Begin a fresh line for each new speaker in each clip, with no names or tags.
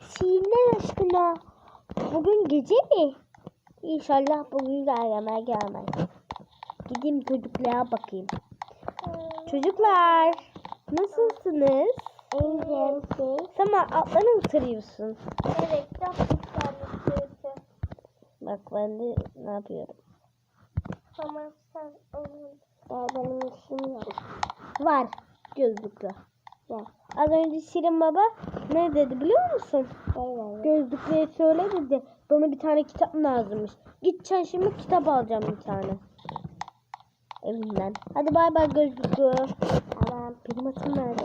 Sinem aşkına. Bugün gece mi? İnşallah bugün gelmez gelmez. Gideyim çocuklara bakayım. Çocuklar nasılsınız?
İyiyim siz.
Tamam atlarını mı tırıyorsun?
Evet
Bak ben de ne yapıyorum?
Ama sen Ee, benim işim yok.
Var gözlüklü.
Yok.
Az önce Şirin Baba ne dedi biliyor musun?
Evet.
Gözlüklüye söyle dedi. Bana bir tane kitap lazımmış. Gideceksin şimdi kitap alacağım bir tane. Evinden. Hadi bay bay gözlüklü.
Tamam.
Benim atım nerede?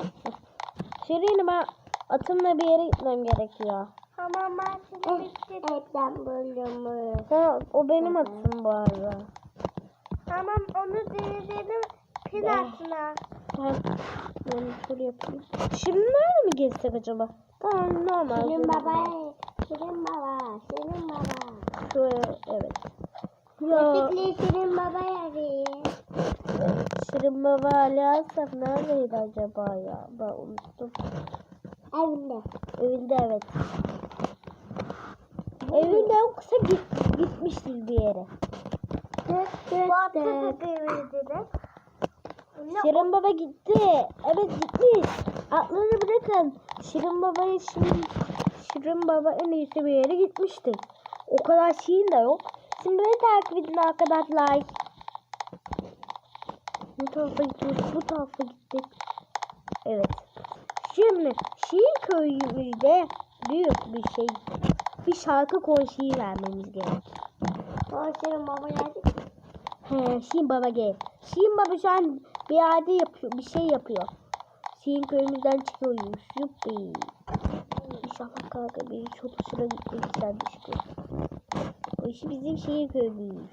Şirin ben atımla bir yere gitmem gerekiyor.
Tamam ben seni bitirdim. Evet ben bölümü.
Ha, o benim atım bu arada.
Tamam onu deneyelim. Pil atına.
Şöyle yapayım. Şimdi nerede mi gezsek acaba? Tamam normal.
Şirin baba. Şirin baba. Şirin baba.
Şöyle evet. Ya
Şirin baba arayayım.
Şirin Baba Ali Asaf neredeydi acaba ya? Ben unuttum.
Evinde.
Evinde evet. Evinde yoksa git, gitmiştir bir yere.
Bu hafta da devirdiler.
Şirin Baba gitti. Evet gitmiş. Atları bırakın. Şirin Baba'yı şimdi Şirin Baba en iyisi bir yere gitmiştir. O kadar şeyin de yok. Şimdi beni takip edin arkadaşlar. Bu tarafa gidiyoruz. Bu tarafa gittik. Evet. Şimdi Şirin köyümüzde büyük bir şey. Bir şarkı konseyi vermemiz gerek.
O Şirin baba geldi.
He, Şirin Baba gel. Şirin Baba şu an bir yerde yapıyor, bir şey yapıyor. Şirin köyümüzden çıkıyoruz. Yuppi. İnşallah kanka bir çok hoşuna gitmek istermiştir. O işi bizim Şirin köyümüz.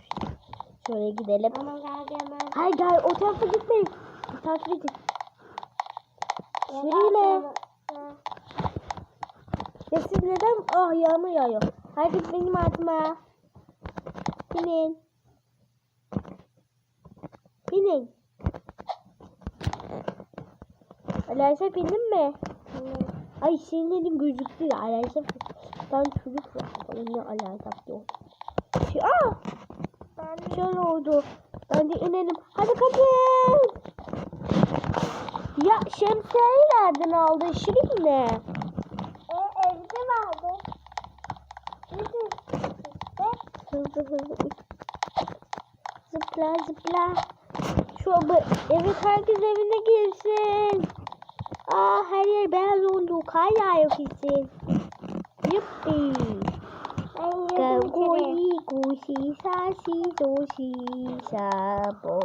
Şöyle gidelim.
Ama geldi hemen.
Hayır gel o tarafa gitmeyin. Takip edin. Şirin'le. Ya siz neden ah yağmur yağıyor? Herkes benim altıma. Binin. Binin. Alerjia bindin mi? Ay senin elin gözüktü. Alerjia ben çocuk var. Onun alerjia yok. Şey, aa!
Ben
Şöyle oldu. Ben de inelim. Hadi kaçın. Ya şemsiyeyi nereden aldın Şirin'le?
e, evde vardı. Gidin. İşte.
Hızlı hızlı uç. Zıpla zıpla. Şu bu evet herkes evine girsin. Aa her yer beyaz oldu. Kar yağıyor kesin. Yuppi.
Ben yedim
Ga
içeri.
goyi goşi sa si do si sa bo.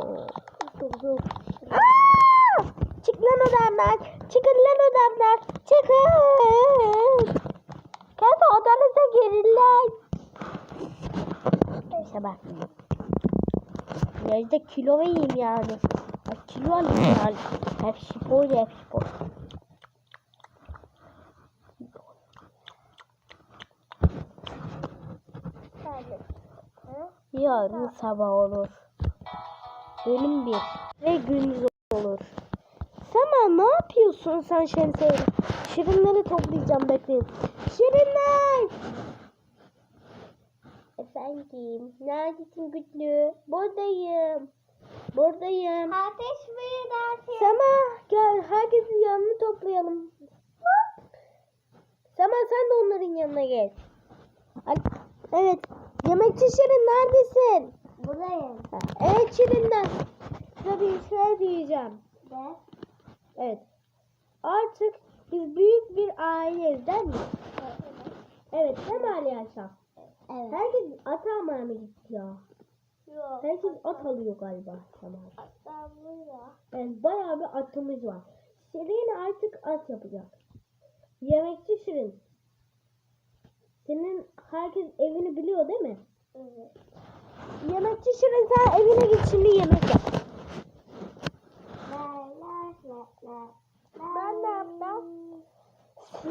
Aa! Çık lan odamdan. Çıkın lan odamdan. Çıkın. Kendi odanıza girin lan. Neyse bak. Nerede kilo vereyim yani. Kilo alayım yani. Hep spor hep spor. Yarın sabah olur. Bölüm bir. Ve gündüz olur. Sama ne yapıyorsun sen şemsiyeyle? Şirinleri toplayacağım bekleyin. Şirinler! Efendim, neredesin güçlü? Buradayım. Buradayım.
Ateş verin dersin.
Sama gel herkesin yanını toplayalım. Sama sen de onların yanına gel. Al- Evet. Yemekçi Şirin neredesin?
Buradayım.
Evet Şirinler. Size bir şey diyeceğim.
De.
Evet. Artık biz büyük bir aileyiz değil mi? Evet değil mi Ali Yaşar?
Evet.
Herkes at almaya mı gitti ya?
Yok.
Herkes at alıyor galiba. Tamam.
Ben burada.
Yani bayağı bir atımız var. Şirin artık at yapacak. Yemekçi Şirin. Senin herkes evini biliyor değil mi?
Evet.
Yemekçi Şirin sen evine git şimdi yemek yap.
Ben ne yaptım?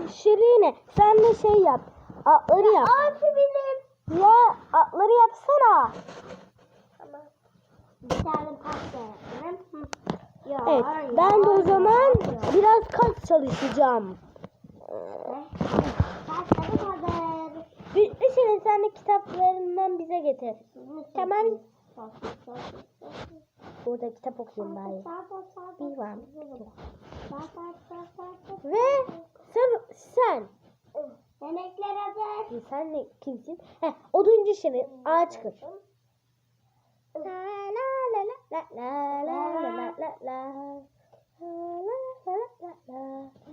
Şirine sen de şey yap. Atları yap.
Altı benim.
Ya atları yapsana. Evet. Ben de o zaman biraz kaç çalışacağım.
Bir,
şimdi sen de kitaplarından bize getir. Tamam. Burada kitap okuyayım bari. Bir var. Ve sen, sen.
Yemekler hazır.
Sen ne kimsin? Heh, oduncu şimdi ağaç kır.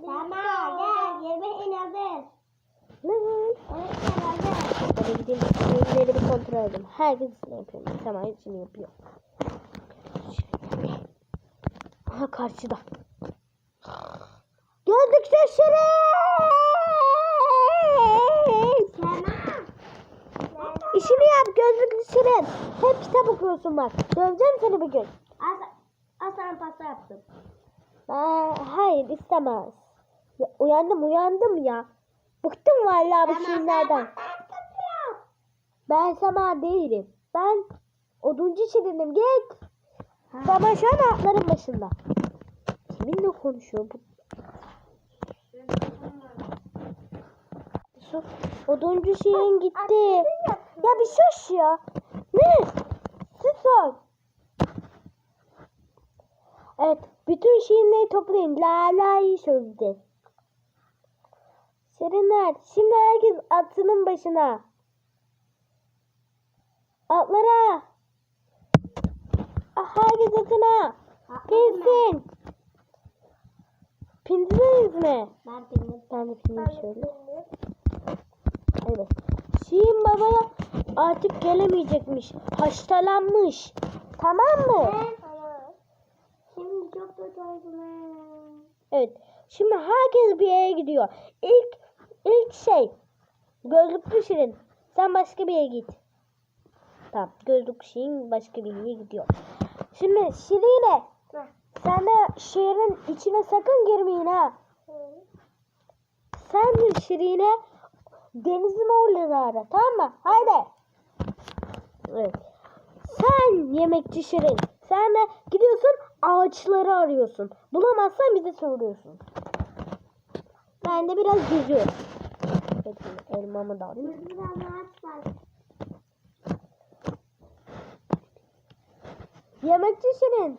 Tamam gel yemeğin hazır.
Hadi gideyim ürünleri bir kontrol edeyim. Herkes ne yapıyor? Tamam hepsini yapıyor. Aha karşıda. Gördük Şirin. İşini yap gözlüklü Şirin. Hep kitap okuyorsun bak. Döveceğim seni bir gün.
As Aslan pasta yaptım.
Aa, hayır istemez. Ya, uyandım uyandım ya. Bıktım vallahi bu Şirinlerden. Ben Sema değilim. Ben oduncu Şirin'im git. Sema şu an atların başında. Kiminle konuşuyor bu? Sus. Oduncu Şirin gitti. Ya bir sus ya. Ne? Sus. Evet. Bütün şirinleri toplayın. La la'yı söyledi. Şirinler. Şimdi herkes atının başına. Atlara. Ah, Herkes atına. Pinsin. Pindiniz mi?
Ben benim.
Ben de pindim şöyle. Evet. Şirin baba artık gelemeyecekmiş. Hastalanmış. Tamam mı?
Tamam. Şimdi çok kötü oldum.
Evet. Şimdi herkes bir yere gidiyor. İlk ilk şey gözlüklü Şirin. Sen başka bir yere git. Tamam. Gözlüklü Şirin başka bir yere gidiyor. Şimdi Şirin'e sen de şehrin içine sakın girmeyin ha. Sen de Şirin'e denizin oraları ara. Tamam mı? Haydi. Evet. Sen yemekçi Şirin. Sen de gidiyorsun ağaçları arıyorsun. Bulamazsan bize soruyorsun. Ben de biraz geziyorum. Peki elmamı da alayım. Yemekçi Şirin.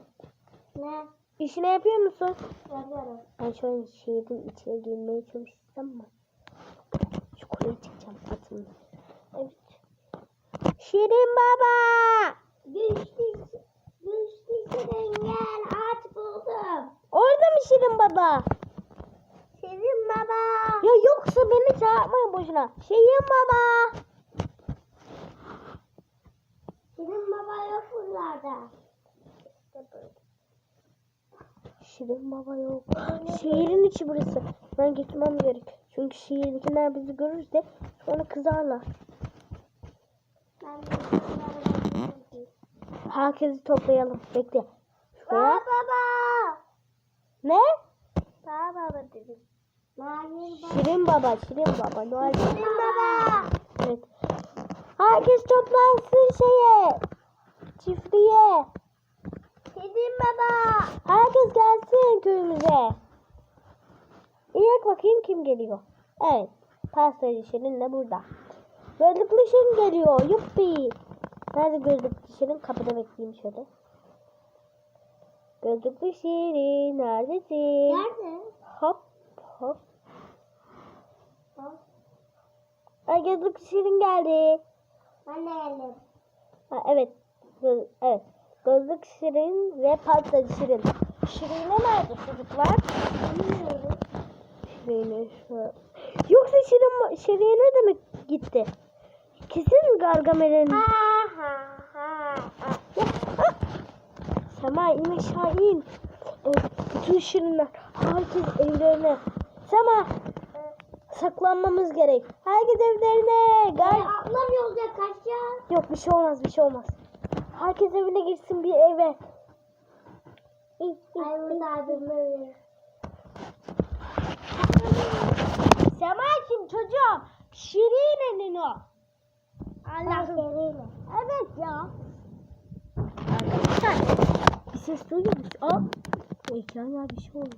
Ne?
İşini yapıyor musun?
Yapıyorum.
Ben an şehrin içine girmeye çalışsam mı? Kuleye çıkacağım atımla. Evet. Şirin baba.
Güçlü, güçlü Şirin gel ağaç buldum.
Orada mı Şirin baba?
Şirin baba.
Ya yoksa beni çağırmayın boşuna. Şirin baba.
Şirin baba yok buralarda.
Şirin baba yok. Şehrin içi burası. Ben gitmem gerek. Çünkü şehirdekiler bizi görürse sonra kızarlar. Herkesi toplayalım. Bekle. Şuraya.
baba.
Ne?
Baba baba dedim. Baba.
Şirin baba, Şirin baba. Noel baba.
Şirin baba.
Evet. Herkes toplansın şeye. Çiftliğe.
Şirin baba.
Herkes gelsin köyümüze. İlk bakayım kim geliyor. Evet. Pastacı Şirin de burada. Gözlüklü Şirin geliyor. Yuppi. Nerede gözlüklü Şirin? Kapıda bekleyeyim şöyle. Gözlüklü Şirin neredesin?
Nerede?
Hop hop.
Ha?
Ay gözlüklü Şirin geldi.
Ben de geldim.
Ha, evet. Göz, evet. Gözlük Şirin ve pastacı Şirin. Şirin'e nerede çocuklar?
Bilmiyorum.
Şirin'e şu... Yoksa Şirin, Şirin'e de mi gitti? Kesin Gargamel'in... Sema in aşağı in. Evet, bütün Şirinler. Herkes evlerine. Sema saklanmamız gerek. Herkes evlerine. Gel.
ablam yolda kaçacağız.
Yok bir şey olmaz bir şey olmaz. Herkes evine girsin bir eve.
Ay burada abim
Sema'cığım çocuğum. Şirine'nin o.
Allah'ım.
Evet ya. Arkadaşlar bir ses duyuyor musun? Aa, bu ekrana bir şey oldu.